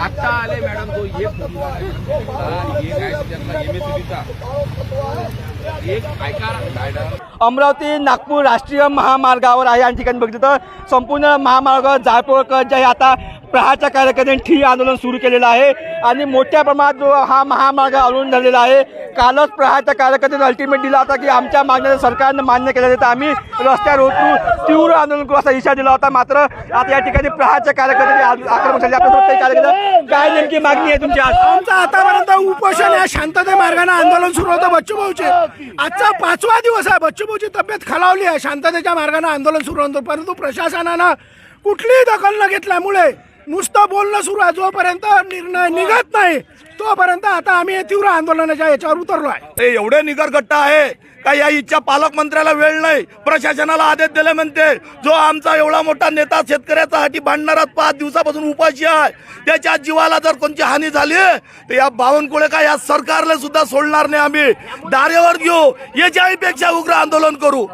आता आले मॅडम तो एक ये काय त्यांना एमएससीबीचा अमरावती नागपूर राष्ट्रीय महामार्गावर आहे. या ठिकाणी बघितलं तर संपूर्ण महामार्गावर जाळपोळकर जे आहे आता प्रहारच्या कार्यकर्त्यांनी ठिय्या आंदोलन सुरू केलेलं आहे. आणि मोठ्या प्रमाणात जो हा महामार्ग अडवून धरलेला आहे कालच प्रहारच्या कार्यकर्त्यांनी अल्टिमेट दिला होता की आमच्या मागण्या सरकारनं मान्य केल्या तर आम्ही रस्त्यावर उतरू तीव्र आंदोलन करू असा इशारा दिला होता. मात्र आता या ठिकाणी प्रहारच्या कार्यकर्त्यांनी आ- आक्रमण झाले आपल्या काही कार्यकर्ते काय नेमकी मागणी आहे तुमची आज? आमचं आतापर्यंत उपोषण शांतते मार्गाने आंदोलन सुरू होतं बच्चूभाऊचे आजचा पाचवा दिवस आहे. बच्चूभाऊची तब्येत खालावली आहे. शांततेच्या मार्गाने आंदोलन सुरू होतं. परंतु प्रशासनानं कुठलीही दखल न घेतल्यामुळे नुसतं बोलणं सुरू आहे. जोपर्यंत निर्णय निघत नाही तोपर्यंत आता आम्ही हे तीव्र आंदोलनाच्या याच्यावर उतरलो आहे ते एवढे निगरगट्टा आहे का या इच्छा पालकमंत्र्याला वेळ नाही? प्रशासनाला आदेश दिले म्हणते. जो आमचा एवढा मोठा नेता शेतकऱ्याचा हाती भांडणारा पाच दिवसापासून उपाशी आहे त्याच्या जीवाला जर कोणती हानी झाली तर या बावनकुळे का या सरकारला सुद्धा सोडणार नाही आम्ही? दारेवर घेऊ. याच्याही पेक्षा उग्र आंदोलन करू.